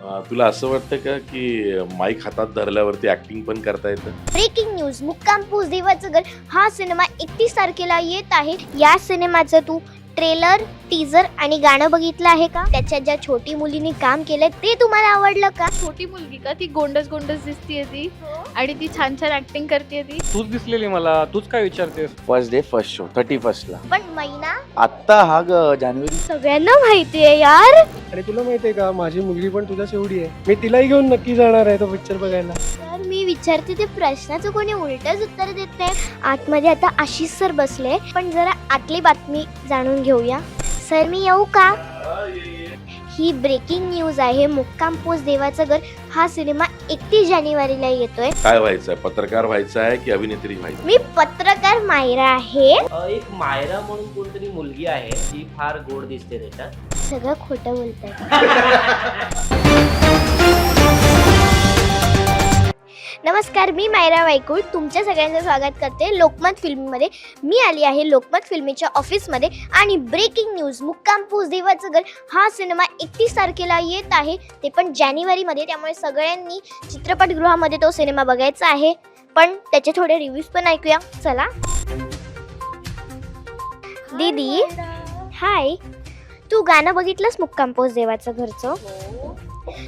तुला असं वाटतं का की माईक हातात धरल्यावरती ऍक्टिंग पण करता येतं? ब्रेकिंग न्यूज मुक्काम पूस देवाचं घर. हा सिनेमा एकतीस तारखेला येत आहे. या सिनेमाचं तू ट्रेलर टीजर आणि गाणं बघितलं आहे का? त्याच्यात ज्या छोटी मुलीने काम केलंय ते तुम्हाला आवडलं का? छोटी मुलगी का? ती गोंडस गोंडस दिसतीये ती. आणि ती छान छान ऍक्टिंग करते ती. तूच दिसलेली मला. तूच काय विचारतेस? First day first show thirty फर्स्टला पण महिना आत्ता हा ग जानेवारी. सगळ्यांना माहितीये यार. आणि तुला माहितीये का? माझी मुलगी पण तुझ्या शेवटी आहे. मी तिलाही घेऊन नक्की जाणार आहे तो पिक्चर बघायला. तर मी विचारते ते प्रश्नाचं कोणी उलटच उत्तर देत नाही. आतमध्ये आता आशिष सर बसले. पण जरा आतली बातमी जाणून घेऊया. सर मी येऊ का? ही ब्रेकिंग न्यूज आहे. मुक्काम पोस्ट देवाचं घर. हा सिनेमा एकतीस जानेवारीला येतोय. काय व्हायचंय? पत्रकार व्हायचं आहे की अभिनेत्री व्हायचं? मी पत्रकार मायरा आहे. अ, एक मायरा म्हणून कोणतरी मुलगी आहे. ती फार गोड दिसते त्याच्यात. सगळं खोटं बोलतात नमस्कार मी मायरा वायकुळ. तुमच्या सगळ्यांचं स्वागत करते लोकमत फिल्ममध्ये. मी आली आहे लोकमत फिल्मीच्या ऑफिसमध्ये आणि ब्रेकिंग न्यूज मुक्काम पोस देवाचं घर हा सिनेमा एकतीस तारखेला येत आहे. ते पण जानेवारीमध्ये त्यामुळे सगळ्यांनी चित्रपटगृहामध्ये तो सिनेमा बघायचा आहे. पण त्याचे थोडे रिव्ह्यूज पण ऐकूया. चला. दीदी हाय तू गाणं बघितलंस मुक्काम पोस देवाचं घरचं?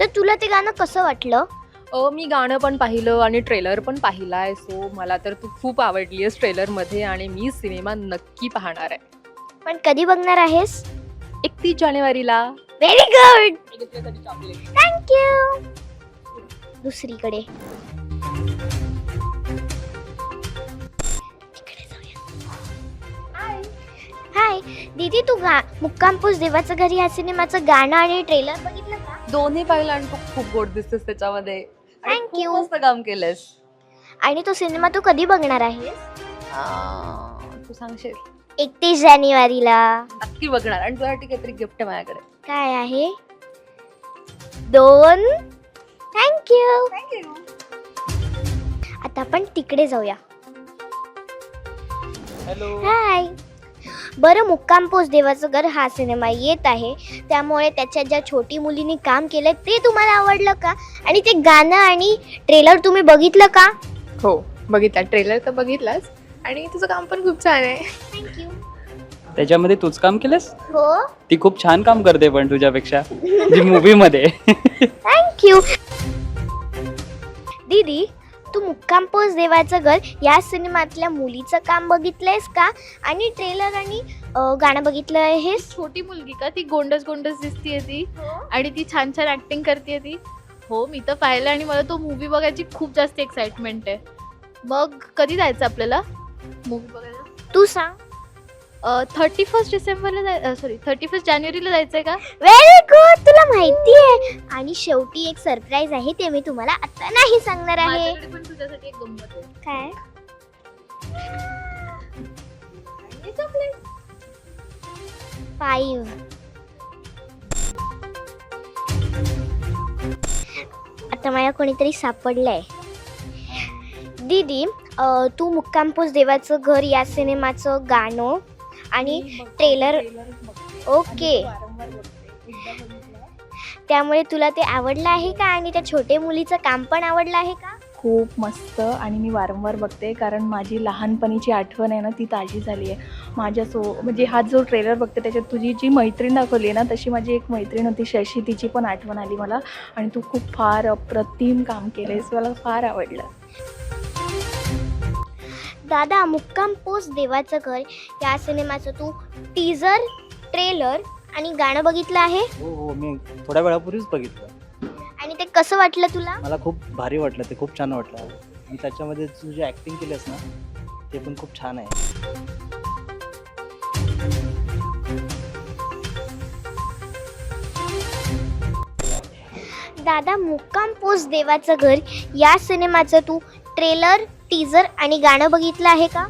तर तुला ते गाणं कसं वाटलं? अ, मी गाणं पण पाहिलं आणि ट्रेलर पण पाहिला आहे. सो मला तर तू खूप आवडली आहेस ट्रेलरमध्ये आणि मी सिनेमा नक्की पाहणार आहे. पण कधी बघणार आहेस? एकतीस जानेवारीला. व्हेरी गुड थँक्यू दुसरीकडे. हाय दीदी तू गा मुक्कामपूस देवाचं घरी या सिनेमाचं गाणं आणि ट्रेलर बघितलं का? दोन्ही पाहिलं आणि तू खूप गोड दिसतेस त्याच्यामध्ये. आणि Thank खूप you. मस्त काम केलंस आणि तो सिनेमा तू कधी बघणार आहेस? अ, तू सांगशील. एकतीस जानेवारीला. नक्की बघणार आणि तुझ्यासाठी काहीतरी गिफ्ट आहे माझ्याकडे. काय आहे? दोन. थँक्यू आता आपण तिकडे जाऊया. हॅलो हाय बरं मुक्काम पोस्ट देवाचं घर हा सिनेमा येत आहे. त्यामुळे त्याच्यात ज्या छोटी मुलीने काम केलं ते तुम्हाला आवडलं का? आणि ते गाणं आणि ट्रेलर तुम्ही बघितलं का? हो बघितला. ट्रेलर तर बघितलाच. आणि तुझं काम पण खूप छान आहे. थँक्यू त्याच्यामध्ये तूच काम केलंस? हो. ती खूप छान काम करते पण तुझ्यापेक्षा. जी मूवी मध्ये. थँक्यू दीदी तू मुक्काम पोस्ट देवाचं घर. या सिनेमातल्या मुलीचं काम बघितलंयस का? आणि ट्रेलर आणि अं, गाणं बघितलं आहेस? छोटी मुलगी का? ती गोंडस गोंडस दिसतीये ती. आणि ती छान छान ऍक्टिंग करते ती. हो मी तर पाहिलं आणि मला तो मूवी बघायची खूप जास्त एक्साइटमेंट आहे. मग कधी जायचं आपल्याला? मूवी बघायला तू सांग. थर्टी फर्स्ट डिसेंबरला जाय सॉरी थर्टी फर्स्ट जानेवारीला जायचं आहे का? व्हेरी गुड तुला माहिती आहे. आणि शेवटी एक सरप्राईज आहे ते मी तुम्हाला आता नाही सांगणार आहे. माझ्याकडे पण तुझ्यासाठी एक गंमत आहे. काय? फाईव्ह आता मला कोणीतरी सापडलंय. दीदी अं, तू मुक्कामपूस देवाचं घर या सिनेमाचं गाणं आणि ट्रेलर ओके. त्यामुळे तुला ते आवडलं आहे का? आणि त्या छोटे मुलीचं काम पण आवडलं आहे का? खूप मस्त. आणि मी वारंवार बघते कारण माझी लहानपणीची आठवण आहे ना ती ताजी झाली आहे. माझ्या सो म्हणजे हा जो ट्रेलर बघते त्याच्यात तुझी जी मैत्रीण दाखवली आहे ना तशी माझी एक मैत्रीण होती शशी. तिची पण आठवण आली मला. आणि तू खूप फार अप्रतिम काम केलेस मला फार आवडलं. दादा मुक्काम पोस्ट देवाचं घर. या सिनेमाचं तू टीजर ट्रेलर आणि गाणं बघितलं आहे? हो हो मी थोड्या वेळापूर्वीच बघितलं. आणि ते कसं वाटलं तुला? मला खूप भारी वाटलं ते खूप छान वाटलं. आणि त्याच्यामध्ये तू जे ॲक्टिंग केलंस ना ते पण खूप छान आहे. दादा मुक्काम पोस्ट देवाचं घर. या सिनेमाचं तू ट्रेलर टीजर आणि गाणं बघितलं आहे का?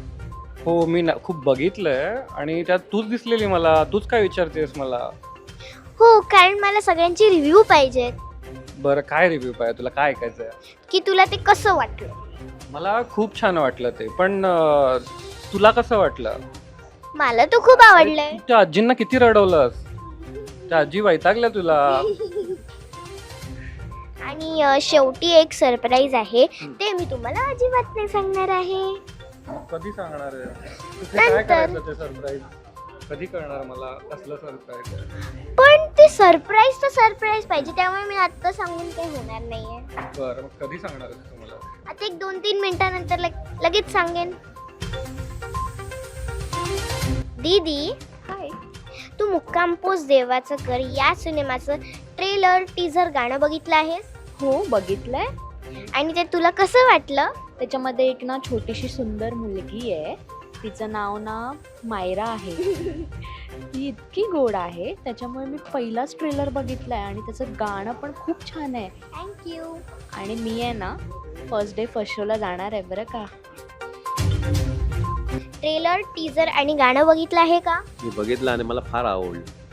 हो मी ना खूप बघितलंय आणि त्यात तूच दिसलेली मला. तूच काय विचारतेस मला? हो कारण मला सगळ्यांची रिव्ह्यू पाहिजेत. बरं काय रिव्ह्यू पाहिजे? तुला काय ऐकायचं की तुला ते कसं वाटलं? मला खूप छान वाटलं ते पण अं, तुला कसं वाटलं? मला तर खूप आवडलंय. तू त्या आजींना किती रडवलंस? त्या आजी वैतागल्या तुला. आणि अ, शेवटी एक सरप्राईज आहे. ते मी तुम्हाला अजिबात नाही सांगणार आहे. कधी सांगणार आहे? काय नंतर. करायचं ते सरप्राईज कधी करणार मला? कसलं सरप्राईज पण ते सरप्राईज तर सरप्राईज पाहिजे त्यामुळे मी आता सांगून काही होणार नाहीये. बरं मग कधी सांगणार आता एक दोन तीन मिनिटानंतर लग- लगेच सांगेन. दीदी हाय. तू मुक्काम पोस्ट देवाचं कर या सिनेमाचं ट्रेलर टीझर गाणं बघितलं आहेस? हो बघितलंय. आणि ते तुला कसं वाटलं? त्याच्यामध्ये एक ना छोटीशी सुंदर मुलगी आहे. तिचं नाव ना मायरा आहे. ती इतकी गोड आहे. त्याच्यामुळे मी पहिलाच ट्रेलर बघितलाय आणि त्याचं गाणं पण खूप छान आहे. थँक्यू आणि मी आहे ना फर्स्ट डे फर्स्ट शोला जाणार आहे बरं का? ट्रेलर टीझर आणि गाणं बघितलं आहे का? मी बघितलं आणि मला फार आवडलं.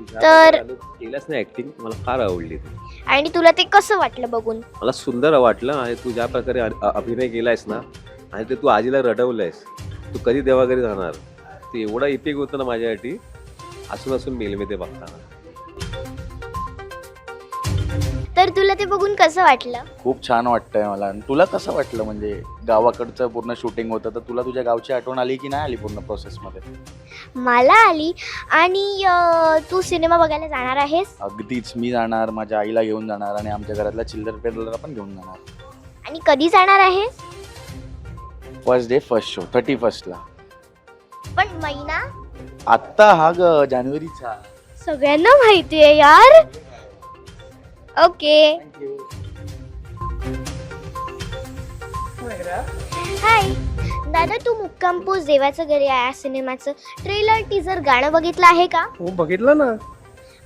तर- प्रकारे केलंस ना ऍक्टिंग मला फार आवडली ती. आणि तुला ते कसं वाटलं बघून? मला सुंदर वाटलं आणि तू ज्या प्रकारे अ- अभिनय केलायस ना आणि ते तू आजीला रडवलंयस तू कधी देवाघरी जाणार? ते एवढा इपिक होतं ना माझ्यासाठी असून असून मेल मी ते बघताना. तर तुला ते बघून कसं वाटलं? खूप छान वाटतंय मला. आणि तुला कसं वाटलं? म्हणजे गावाकडचं पूर्ण शूटिंग होतं तर तुला तुझ्या गावची आठवण आली की नाही आली पूर्ण प्रोसेसमध्ये मला आली. आणि अं, तू सिनेमा बघायला जाणार आहेस? अगदीच. मी जाणार माझ्या आईला घेऊन जाणार आणि आमच्या घरातल्या चिल्लर पेरलर पण घेऊन जाणार. आणि कधी जाणार आहेस? First day first show thirty फर्स्टला पण महिना? आत्ता हा ग जानेवारीचा. सगळ्यांना माहिती आहे यार. ओके हाय दादा तू मुक्काम पोस्ट देवाचं घरी आहे या सिनेमाचं. ट्रेलर टीजर गाणं बघितलं आहे का? हो बघितलं ना.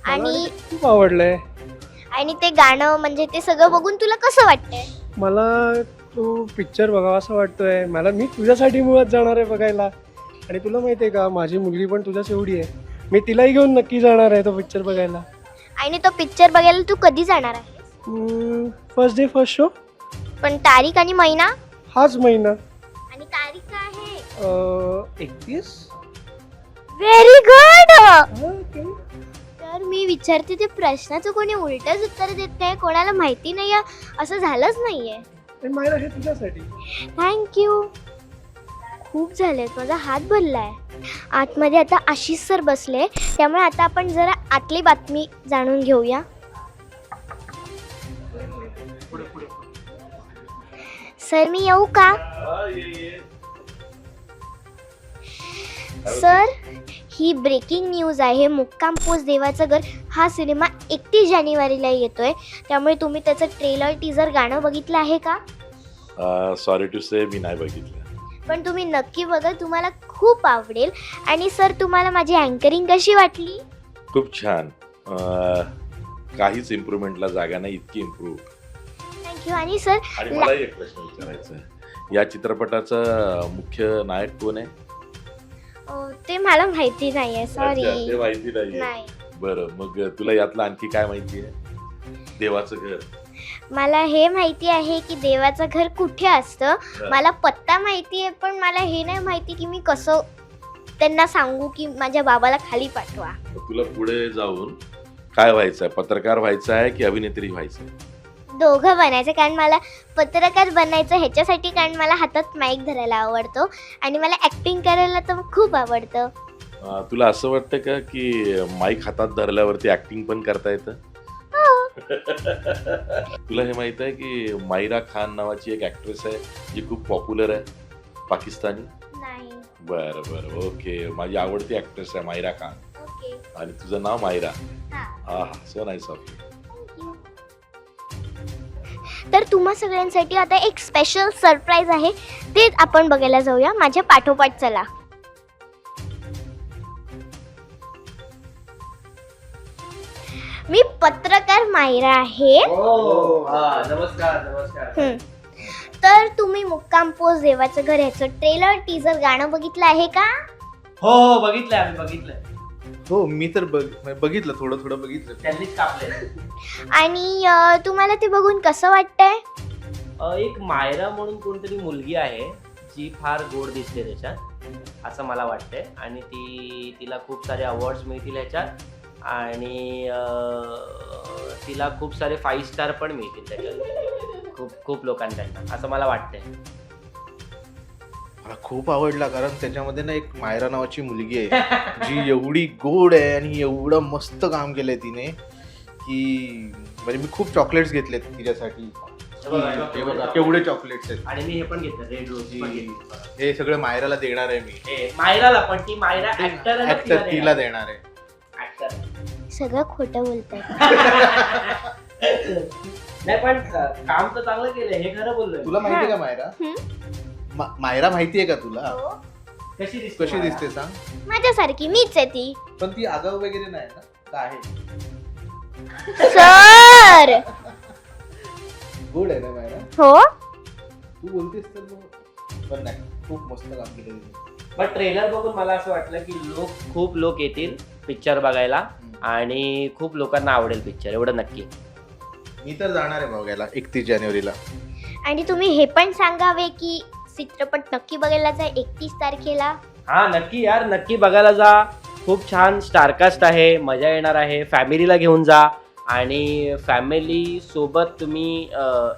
आणि खूप आवडलंय. आणि ते गाणं म्हणजे ते सगळं बघून तुला कसं वाटतंय? मला तो पिक्चर बघावा असं वाटतोय. मला मी तुझ्यासाठी मुळात जाणार आहे बघायला. आणि तुला माहिती आहे का माझी मुलगी पण तुझ्याच एवढी आहे. मी तिलाही घेऊन नक्की जाणार आहे तो पिक्चर बघायला. आणि तो पिक्चर बघायला तू कधी जाणार आहे? फर्स्ट डे फर्स्ट शो पण तारीख आणि महिना? हाच महिना. आणि तारीख काय आहे एकतीस? व्हेरी गुड तर मी विचारते ते प्रश्नाचं कोणी उलटच उत्तर देत नाही कोणाला माहिती नाही असं झालंच नाहीये. हे तुझ्यासाठी. थँक्यू खूप झालेत माझा हात भरलाय. आतमध्ये आता आशिष सर बसले. त्यामुळे आता आपण जरा आतली बातमी जाणून घेऊया. सर मी येऊ का? सर ही ब्रेकिंग न्यूज आहे. मुक्काम पोस्ट देवाचं घर. हा सिनेमा एकतीस जानेवारीला येतोय. त्यामुळे तुम्ही त्याचं ट्रेलर टीजर गाणं बघितलं आहे का? सॉरी टू से मी नाही बघितलं. पण तुम्ही नक्की बघा तुम्हाला खूप आवडेल. आणि सर तुम्हाला माझी अँकरिंग कशी वाटली? खूप छान. अं, काहीच इम्प्रुव्हमेंटला जागा नाही इतकी इम्प्रूव्ह थँक्यू आणि सर आणि मला एक प्रश्न विचारायचा आहे या चित्रपटाचा मुख्य नायक कोण आहे? अं, ते मला माहिती नाहीये अच्छा, ते सॉरी माहिती नाही नाही. बरं मग तुला यातलं आणखी काय माहिती आहे? देवाचं घर. मला हे माहिती आहे की देवाचं घर कुठे असतं. मला पत्ता माहिती आहे पण मला हे नाही माहिती की मी कसं त्यांना सांगू की माझ्या बाबाला खाली पाठवा. तुला पुढे जाऊन काय व्हायचं पत्रकार व्हायचं आहे की अभिनेत्री व्हायचं आहे? दोघं बनायचं कारण मला पत्रकार बनायचं ह्याच्यासाठी कारण मला हातात माईक धरायला आवडतो आणि मला ॲक्टिंग करायला तर खूप आवडतं. अं, तुला असं वाटतं का की माईक हातात धरल्यावरती ऍक्टिंग पण करता येतं? तुला हे माहीत आहे की मायरा खान नावाची एक ऍक्ट्रेस आहे जी खूप पॉप्युलर आहे पाकिस्तानी? नाही. बरं बरं. ओके माझी आवडती ऍक्ट्रेस आहे मायरा खान. ओके आणि तुझं नाव मायरा? हा. हा सो नाईस ऑफ यू तर तुम्हा सगळ्यांसाठी आता एक स्पेशल सरप्राईज आहे. ते आपण बघायला जाऊया. माझ्या पाठोपाठ चला. पत्रकार मायरा आहे हो हा नमस्कार नमस्कार. हम्म. तर तुम्ही मुक्काम पोस्ट देवाचं घर ह्याचं ट्रेलर टीजर गाणं बघितलं आहे का? हो हो बघितलंय आम्ही बघितलंय. हो मी तर बघ बघितलं थोडं थोडं बघितलं. त्यांनीच कापले आणि अं, तुम्हाला ते बघून कसं वाटतंय? एक मायरा म्हणून कोणतरी मुलगी आहे जी फार गोड दिसते त्याच्यात असं मला वाटतंय. आणि ती तिला खूप सारे अवॉर्ड्स मिळतील ह्याच्यात आणि तिला खूप सारे फाईव्ह स्टार पण मिळतील त्याच्यात. खूप खूप लोकांकडनं असं मला वाटतंय. मला खूप आवडला कारण त्याच्यामध्ये ना एक मायरा नावाची मुलगी आहे जी एवढी गोड आहे आणि एवढं मस्त काम केलंय तिने की म्हणजे मी खूप चॉकलेट्स घेतलेत तिच्यासाठी. केवढे चॉकलेट्स आहेत. आणि मी हे पण घेतलं रेड रोज घेतलं. हे सगळं मायराला देणार आहे मी. मायराला पण ती मायरा ऍक्टर तिला देणार आहे. सगळं खोटं बोलताय. नाही पण काम तर चांगलं केलंय हे खरं बोललोय. तुला माहितीये का मायरा? मा- मायरा माहितीये का तुला? कशी दिसते कशी? दिसते सांग. माझ्यासारखी मीच आहे ती. पण ती आगाऊ वगैरे नाही ना? का आहे? सर! गोड आहे ना मायरा? हो. तू बोलतेस तर मग. पण नाही खूप मस्त काम केलं तिने. पण ट्रेलर बघून मला असं वाटलं की लोक खूप लोक येतील पिक्चर बघायला. आणि खूप लोकांना आवडेल पिक्चर एवढं नक्की. मी तर जाणार आहे बघायला एकतीस जानेवारीला. आणि तुम्ही हे पण सांगावे की चित्रपट नक्की बघायला जा एकतीस तारखेला. हा नक्की यार नक्की बघायला जा. खूप छान स्टारकास्ट आहे मजा येणार आहे. फॅमिलीला घेऊन जा. आणि फॅमिली सोबत तुम्ही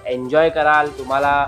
एन्जॉय कराल. तुम्हाला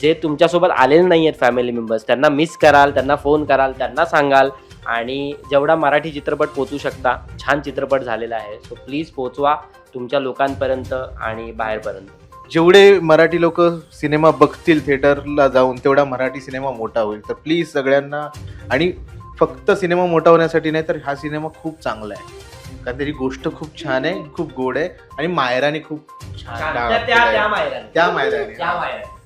जे तुमच्यासोबत आलेले नाही आहेत फॅमिली मेंबर्स त्यांना मिस कराल त्यांना फोन कराल त्यांना सांगाल. आणि जेवढा मराठी चित्रपट पोचू शकता छान चित्रपट झालेला आहे. सो प्लीज पोचवा तुमच्या लोकांपर्यंत आणि बाहेरपर्यंत. जेवढे मराठी लोक सिनेमा बघतील थिएटरला जाऊन तेवढा मराठी सिनेमा मोठा होईल. तर प्लीज सगळ्यांना आणि फक्त सिनेमा मोठा होण्यासाठी नाही तर हा सिनेमा खूप चांगला आहे. कारण त्याची गोष्ट खूप छान आहे खूप गोड आहे आणि मायराने खूप छान त्या- त्या केलंय. मायराने. त्या मायराने. त्या मायराने.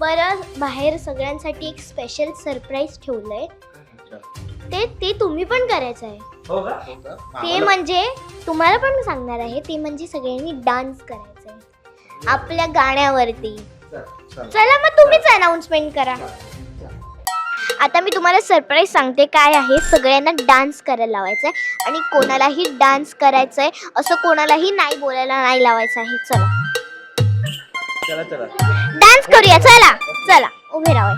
बरं बाहेर सगळ्यांसाठी एक स्पेशल सरप्राईज ठेवलंय. अच्छा. ते ते तुम्ही पण करायचं आहे. हो का? हो का? ते म्हणजे तुम्हाला पण सांगणार आहे ते म्हणजे सगळ्यांनी डान्स करायचा आहे. आपल्या गाण्यावरती. चला. चला. मग तुम्हीच अनाउन्समेंट करा. आता मी तुम्हाला सरप्राईज सांगते काय आहे. सगळ्यांना डान्स करायला लावायचा आहे आणि कोणालाही डान्स करायचा आहे असं कोणालाही नाही बोलायला नाही लावायचं आहे. चला. चला चला. डान्स करूया चला चला. उभे राहा